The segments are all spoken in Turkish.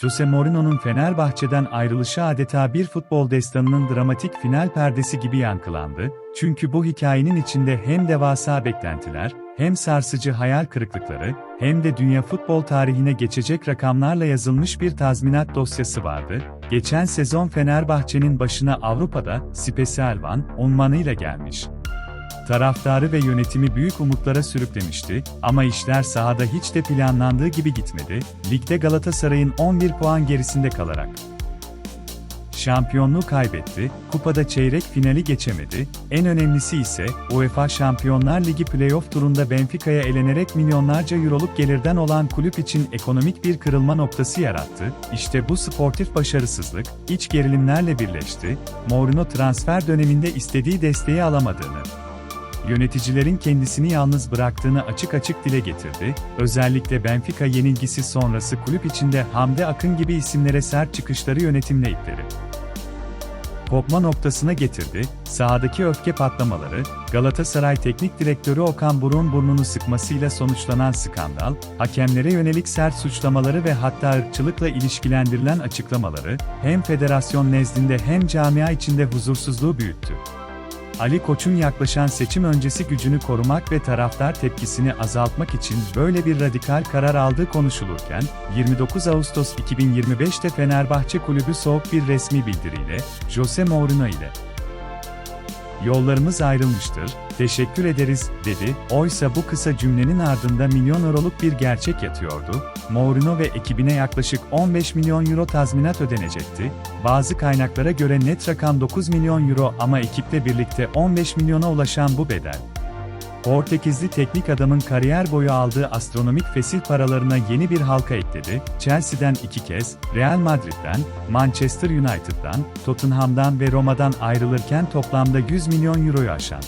Jose Mourinho'nun Fenerbahçe'den ayrılışı adeta bir futbol destanının dramatik final perdesi gibi yankılandı, çünkü bu hikayenin içinde hem devasa beklentiler, hem sarsıcı hayal kırıklıkları, hem de dünya futbol tarihine geçecek rakamlarla yazılmış bir tazminat dosyası vardı. Geçen sezon Fenerbahçe'nin başına Avrupa'da Spesal Van unvanıyla gelmiş. Taraftarı ve yönetimi büyük umutlara sürüklemişti ama işler sahada hiç de planlandığı gibi gitmedi, ligde Galatasaray'ın 11 puan gerisinde kalarak. Şampiyonluğu kaybetti, kupada çeyrek finali geçemedi, en önemlisi ise UEFA Şampiyonlar Ligi playoff turunda Benfica'ya elenerek milyonlarca euroluk gelirden olan kulüp için ekonomik bir kırılma noktası yarattı. İşte bu sportif başarısızlık, iç gerilimlerle birleşti, Mourinho transfer döneminde istediği desteği alamadığını, yöneticilerin kendisini yalnız bıraktığını açık açık dile getirdi, özellikle Benfica yenilgisi sonrası kulüp içinde Hamdi Akın gibi isimlere sert çıkışları yönetimle ittiri. Kopma noktasına getirdi, sahadaki öfke patlamaları, Galatasaray Teknik Direktörü Okan Buruk'un burnunu sıkmasıyla sonuçlanan skandal, hakemlere yönelik sert suçlamaları ve hatta ırkçılıkla ilişkilendirilen açıklamaları, hem federasyon nezdinde hem camia içinde huzursuzluğu büyüttü. Ali Koç'un yaklaşan seçim öncesi gücünü korumak ve taraftar tepkisini azaltmak için böyle bir radikal karar aldığı konuşulurken, 29 Ağustos 2025'te Fenerbahçe Kulübü soğuk bir resmi bildiriyle, Jose Mourinho ile Yollarımız ayrılmıştır, teşekkür ederiz, dedi. Oysa bu kısa cümlenin ardında milyon euroluk bir gerçek yatıyordu. Mourinho ve ekibine yaklaşık 15 milyon euro tazminat ödenecekti. Bazı kaynaklara göre net rakam 9 milyon euro ama ekiple birlikte 15 milyona ulaşan bu bedel. Portekizli teknik adamın kariyer boyu aldığı astronomik fesil paralarına yeni bir halka ekledi. Chelsea'den iki kez, Real Madrid'den, Manchester United'dan, Tottenham'dan ve Roma'dan ayrılırken toplamda 100 milyon euroyu aşan.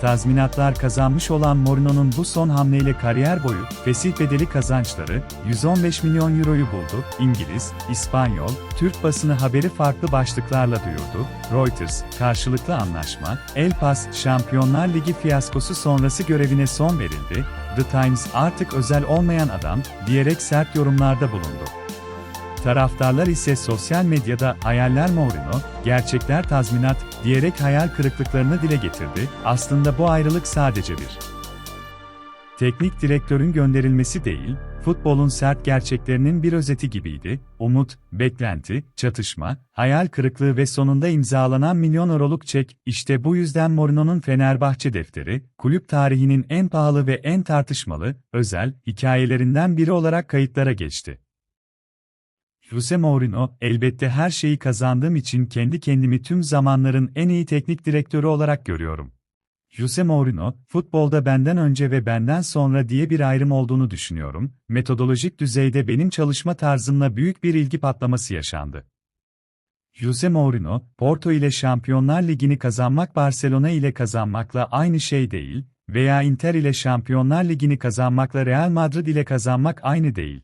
Tazminatlar kazanmış olan Mourinho'nun bu son hamleyle kariyer boyu, fesih bedeli kazançları, 115 milyon euroyu buldu. İngiliz, İspanyol, Türk basını haberi farklı başlıklarla duyurdu. Reuters, karşılıklı anlaşma, El Pas, Şampiyonlar Ligi fiyaskosu sonrası görevine son verildi. The Times artık özel olmayan adam, diyerek sert yorumlarda bulundu. Taraftarlar ise sosyal medyada hayaller Mourinho, gerçekler tazminat diyerek hayal kırıklıklarını dile getirdi. Aslında bu ayrılık sadece bir teknik direktörün gönderilmesi değil, futbolun sert gerçeklerinin bir özeti gibiydi. Umut, beklenti, çatışma, hayal kırıklığı ve sonunda imzalanan milyon euroluk çek, işte bu yüzden Mourinho'nun Fenerbahçe defteri, kulüp tarihinin en pahalı ve en tartışmalı, özel, hikayelerinden biri olarak kayıtlara geçti. Jose Mourinho, elbette her şeyi kazandığım için kendi kendimi tüm zamanların en iyi teknik direktörü olarak görüyorum. Jose Mourinho, futbolda benden önce ve benden sonra diye bir ayrım olduğunu düşünüyorum. Metodolojik düzeyde benim çalışma tarzımla büyük bir ilgi patlaması yaşandı. Jose Mourinho, Porto ile Şampiyonlar Ligi'ni kazanmak Barcelona ile kazanmakla aynı şey değil veya Inter ile Şampiyonlar Ligi'ni kazanmakla Real Madrid ile kazanmak aynı değil.